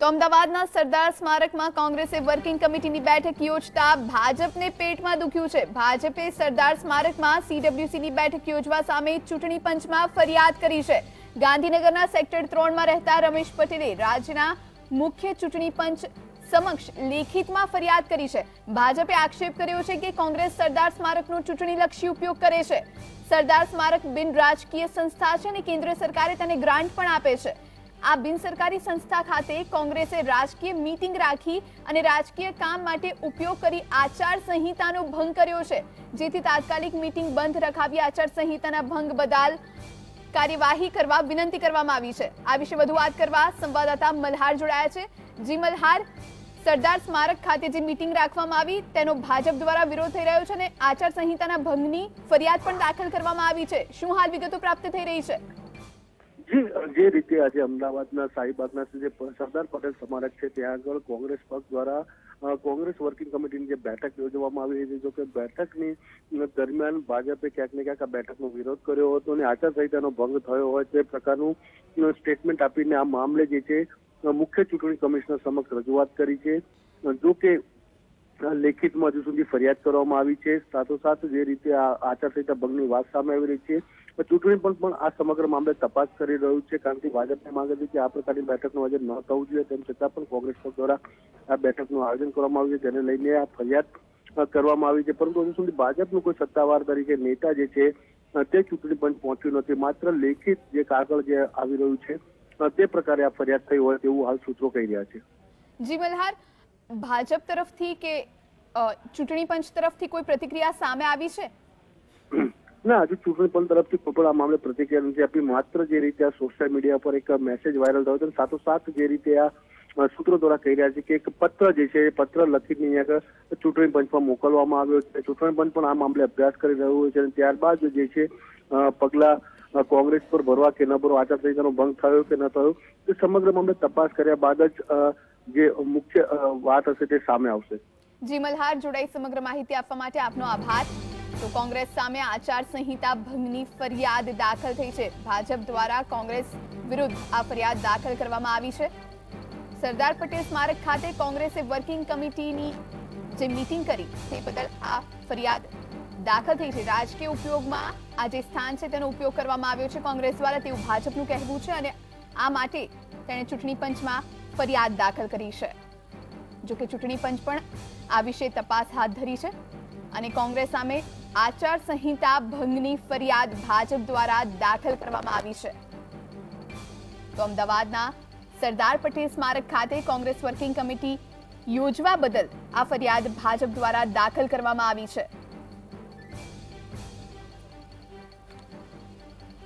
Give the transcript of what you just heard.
તો અમદાવાદના સરદાર સ્મારકમાં કોંગ્રેસે વર્કિંગ કમિટીની બેઠક યોજતા ભાજપને પેટમાં દુખ્યું છે. ભાજપે સરદાર સ્મારકમાં સીડબ્લ્યુસીની બેઠક યોજવા સામે ચૂંટણી પંચમાં ફરિયાદ કરી છે. ગાંધીનગરના સેક્ટર ત્રણમાં રહેતા રમેશ પટેલે રાજ્યના મુખ્ય ચૂંટણી પંચ સમક્ષ લેખિતમાં ફરિયાદ કરી છે. ભાજપે આક્ષેપ કર્યો છે કે કોંગ્રેસ સરદાર સ્મારકનો ચૂંટણીલક્ષી ઉપયોગ કરે છે. સરદાર સ્મારક બિન રાજકીય સંસ્થા છે અને કેન્દ્ર સરકારે તેને ગ્રાન્ટ પણ આપે છે. આ બિનસરકારી સંસ્થા ખાતે કોંગ્રેસે રાજકીય મીટિંગ રાખી અને રાજકીય કામ માટે ઉપયોગ કરી આચાર સંહિતાનો ભંગ કર્યો છે. જેથી તાત્કાલિક મીટિંગ બંધ રખાવી આચાર સંહિતાના ભંગ બદલ કાર્યવાહી કરવા વિનંતી કરવામાં આવી છે. આ વિશે વધુ વાત કરવા સંવાદદાતા મલ્હાર જોડાયા છે. જી મલ્હાર, સરદાર સ્મારક ખાતે જે મીટિંગ રાખવામાં આવી, તેનો ભાજપ દ્વારા વિરોધ થઈ રહ્યો છે અને આચાર સંહિતાના ભંગની ફરિયાદ પણ દાખલ કરવામાં આવી છે. શું હાલ વિગતો પ્રાપ્ત થઈ રહી છે? જી જે રીતે આજે અમદાવાદના શાહીબાગના જે સરદાર પટેલ સ્મારક છે, ત્યાં આગળ કોંગ્રેસ પક્ષ દ્વારા કોંગ્રેસ વર્કિંગ કમિટીની જે બેઠક યોજવામાં આવી હતી જો કે બેઠકની દરમિયાન ભાજપે ક્યાંક ને ક્યાંક આ બેઠકનો વિરોધ કર્યો હતો અને આચારસંહિતાનો ભંગ થયો હોય તે પ્રકારનું સ્ટેટમેન્ટ આપીને આ મામલે જે છે મુખ્ય ચૂંટણી કમિશનર સમક્ષ રજૂઆત કરી છે. જો કે લેખિતમાં હજુ સુધી ફરિયાદ કરવામાં આવી છે. સાથોસાથ જે રીતે આચારસંહિતા ભંગની વાત સામે આવી રહી છે ચૂંટણી પણ પણ આ સમગ્ર મામલે તપાસ કરી રહ્યું છે, કારણ કે ભાજપને માંગ હતી કે આ પ્રકારની બેઠકનું આયોજન ન થવું જોઈએ. તેમ છતાં પણ કોંગ્રેસ દ્વારા આ બેઠકનું આયોજન કરવામાં આવ્યું છે. તેને લઈને આ ફરિયાદ કરવામાં આવી છે. પરંતુ હજુ સુધી ભાજપનું કોઈ સત્તાવાર તરીકે નેતા જે છે તે ચૂંટણી પણ પહોંચ્યું નથી. માત્ર લેખિત જે કાગળ જે આવી રહ્યું છે તે પ્રકારે આ ફરિયાદ થઈ હોય તેવું હાલ સૂત્રો કહી રહ્યા છે. જી મલ્હાર ભાજપ તરફથી કે ચૂંટણી પંચ તરફથી કોઈ પ્રતિક્રિયા સામે આવી છે? ના, હજુ ચૂંટણી પંચ તરફથી કોઈ પણ આ મામલે પ્રતિક્રિયા નથી આપી. માત્ર જે રીતે આ સોશિયલ મીડિયા પર એક મેસેજ વાયરલ થયો અને સાથોસાથ જે રીતે આ સૂત્રો દ્વારા કહી રહ્યા છે કે એક પત્ર જે છે, એ પત્ર લખીને અહીંયા ચૂંટણી પંચમાં મોકલવામાં આવ્યો છે. ચૂંટણી પંચ પણ આ મામલે અભ્યાસ કરી રહ્યું છે અને ત્યારબાદ જે છે પગલા કોંગ્રેસ પર ભરવા કે ન ભરવા આચારસંહિતાનો ભંગ થયો કે ન થયો, એ સમગ્ર મામલે તપાસ કર્યા બાદ જ જે મુખ્ય વાત હશે તે સામે આવશે. જી, મલ્હાર જોડાઈ સમગ્ર માહિતી આપવા માટે આપનો આભાર. તો કોંગ્રેસ સામે આચારસંહિતા ભંગની ફરિયાદ દાખલ થઈ છે. ભાજપ દ્વારા કોંગ્રેસ વિરુદ્ધ આ ફરિયાદ દાખલ કરવામાં આવી છે. સરદાર પટેલ સ્મારક ખાતે કોંગ્રેસે વર્કિંગ કમિટીની જે મિટિંગ કરી, તે બદલ આ ફરિયાદ દાખલ થઈ છે. રાજકીય ઉપયોગમાં આ જે સ્થાન છે, તેનો ઉપયોગ કરવામાં આવ્યો છે કોંગ્રેસ દ્વારા, તેવું ભાજપનું કહેવું છે અને આ માટે તેણે ચૂંટણી પંચમાં ફરિયાદ દાખલ કરી છે. જોકે ચૂંટણી પંચ પણ આ વિશે તપાસ હાથ ધરી છે અને કોંગ્રેસ સામે આચાર સંહિતા ભંગની ફરિયાદ ભાજપ દ્વારા દાખલ કરવામાં આવી છે. તો અમદાવાદના સરદાર પટેલ સ્મારક ખાતે કોંગ્રેસ વર્કિંગ કમિટી યોજવા બદલ આ ફરિયાદ ભાજપ દ્વારા દાખલ કરવામાં આવી છે.